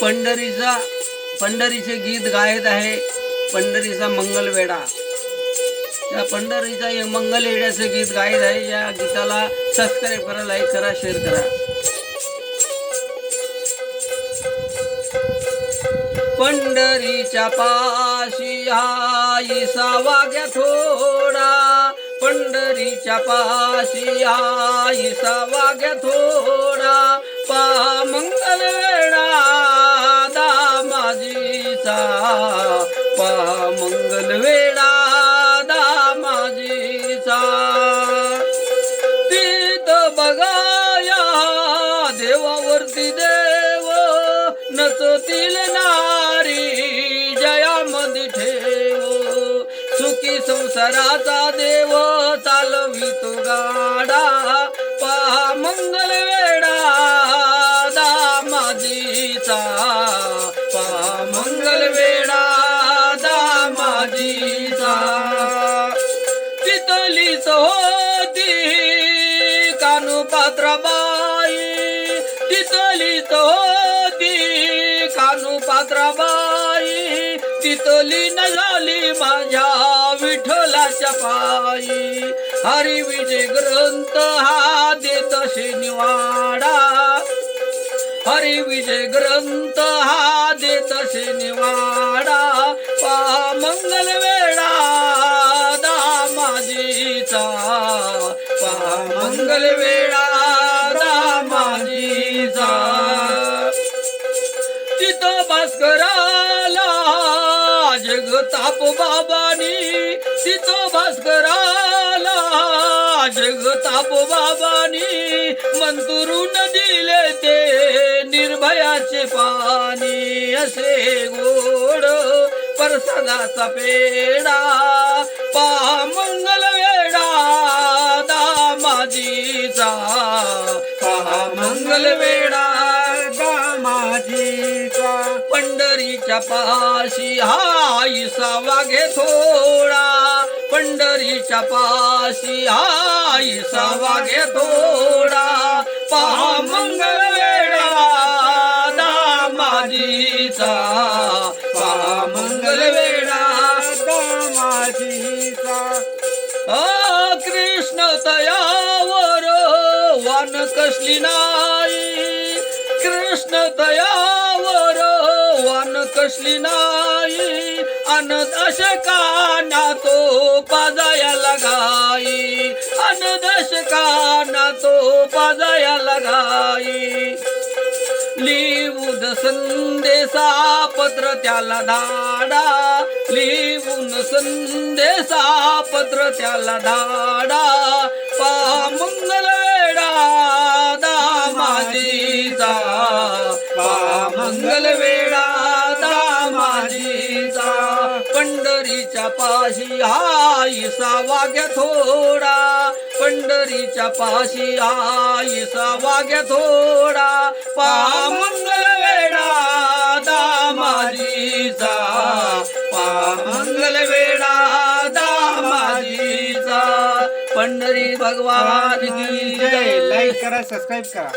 पंढरीचा पंढरीचे गीत गायत आहे. पंढरीचा मंगलवेडा या पंढरीचा मंगल मंगलवेड्याचे गीत गायत आहे. या गीताला सबस्क्राईब करा लाईक करा शेअर करा. पंढरीच्या पाशी आई सावाग्या थोडा. पंढरीच्या पाशी आई सावाग्या थोडा. दामाजीचा पा मंगल वेळा दामाजीचा. तीत बघाया देवावरती देव नचतील नारी जयामध्ये ठेव. सुखी संसाराचा देव चालवितो गा. तीच होती कानू पात्राबाई तिथलीच होती कानू पात्राबाई तिथली न झाली माझ्या विठ्ठलाच्या पायी हरी विजय ग्रंथ हा देत निवाडा हरी विजय ग्रंथ हा देत निवाडा पा मंगल वेळा दामाजीचा मंगल वेळा दामाजीचा तिथं भास्कराला जगताप बाबानी तिथं भास्कराला जगताप बाबानी मंतुरून दिले ते निर्भयाचे पाणी असे गोड प्रसादाचा पेडा पा चपाशी पाशी हाय घे थोडा. पंढरीच्या पाशी हाय घे थोडा. पहा मंगल वेळा दामाजीचा. पहा मंगल वेळा दामाजीचा. आ कृष्ण तयावर वान कसली नाही. कृष्ण तया कसली नाही. अनदश काना तो पाजाया लगाई अनदश काना तो पाजाया लगाई लिहून संदेशा पत्र त्याला धाडा. लिहून संदेशा पत्र त्याला धाडा. पा मंगल वेडा दामाजीचा. पा मंगल दामाजीचा पंढरीच्या पाशी आई सावाग्या थोडा. पंढरीच्या पाशी आई सावाग्या थोडा. पा मंगल वेडा दामाजीचा. पा मंगल वेडा दामाजीचा. पंढरी भगवान की जय. लाईक करा सबस्क्राईब करा.